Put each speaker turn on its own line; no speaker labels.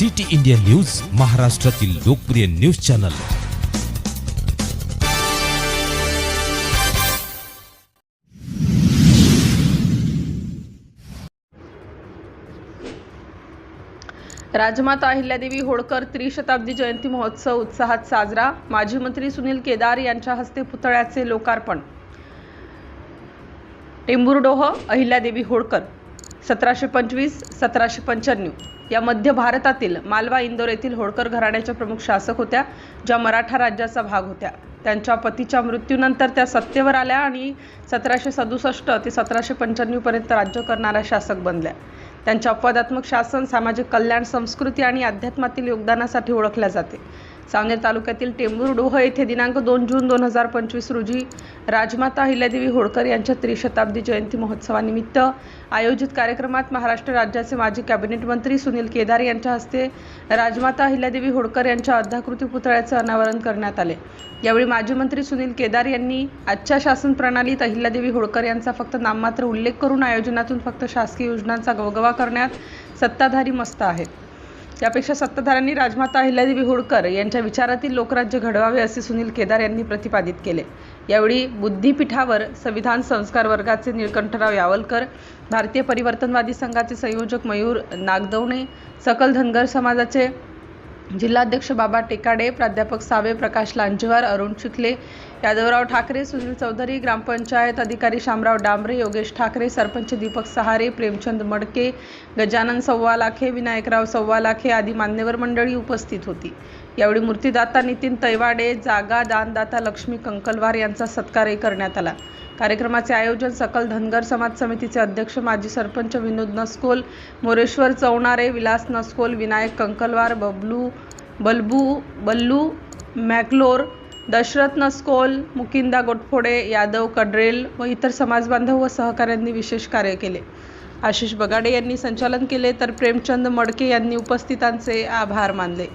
City India news महाराष्ट्रातील लोकप्रिय news channel.
राजमाता अहिल्यादेवी होळकर त्रिशताब्दी जयंती महोत्सव उत्साहात साजरा. माजी मंत्री सुनील केदार यांच्या हस्ते पुतळ्याचे लोकार्पण. टेंबुर्डोह अहिल्यादेवी होळकर. सतराशे पंचवीस सतराशे पंच्याण्णव. या मध्य भारतातील मालवा इंदोर येथील होळकर घराण्याच्या प्रमुख शासक होत्या ज्या मराठा राज्याचा भाग होत्या. त्यांच्या पतीच्या मृत्यूनंतर त्या सत्तेवर आल्या आणि सतराशे सदुसष्ट ते सतराशे पंच्याण्णवपर्यंत राज्य करणाऱ्या शासक बनल्या. त्यांच्या अपवादात्मक शासन सामाजिक कल्याण संस्कृती आणि अध्यात्मातील योगदानासाठी ओळखल्या जाते. सावनेर तालुक्यातील टेंभुर्डोह येथे दिनांक दोन जून दोन हजार पंचवीस रोजी राजमाता अहिल्यादेवी होळकर यांच्या त्रिशताब्दी जयंती महोत्सवानिमित्त आयोजित कार्यक्रमात महाराष्ट्र राज्याचे माजी कॅबिनेट मंत्री सुनील केदार यांच्या हस्ते राजमाता अहिल्यादेवी होळकर यांच्या अर्धाकृती पुतळ्याचे अनावरण करण्यात आले. यावेळी माजी मंत्री सुनील केदार यांनी आजच्या शासन प्रणालीत अहिल्यादेवी होळकर यांचा फक्त नाममात्र उल्लेख करून आयोजनातून फक्त शासकीय योजनांचा गवगवा करण्यात सत्ताधारी मस्त आहेत यापेक्षा सत्ताधाऱ्यांनी राजमाता अहिल्यादेवी होळकर यांच्या विचारातील लोकराज्य घडवावे असे सुनील केदार यांनी प्रतिपादित केले. यावेळी बुद्धिपीठावर संविधान संस्कार वर्गाचे निळकंठराव यावलकर भारतीय परिवर्तनवादी संघाचे संयोजक मयूर नागदवणे सकल धनगर समाजाचे जिल्हाध्यक्ष बाबा टेकाडे प्राध्यापक सावे प्रकाश लांजेवार अरुण चिखले यादवराव ठाकरे सुनील चौधरी ग्रामपंचायत अधिकारी शामराव डांबरे योगेश ठाकरे सरपंच दीपक सहारे प्रेमचंद मडके गजानन सव्वालाखे विनायकराव सव्वालाखे आदी मान्यवर मंडळी उपस्थित होती. यावेळी मूर्तीदाता नितीन तैवाडे जागा दानदाता लक्ष्मी कंकलवार यांचा सत्कारही करण्यात आला. कार्यक्रमाचे आयोजन सकल धनगर समाज समितीचे अध्यक्ष माजी सरपंच विनोद नस्कोल मोरेश्वर चौणारे विलास नस्कोल विनायक कंकलवार बबलू बलबू बल्लू मॅकलोर दशरथ नस्कोल मुकिंदा गोटफोडे यादव कडरेल व इतर समाजबांधव व सहकाऱ्यांनी विशेष कार्य केले. आशिष बगाडे यांनी संचालन केले तर प्रेमचंद मडके यांनी उपस्थितांचे आभार मानले.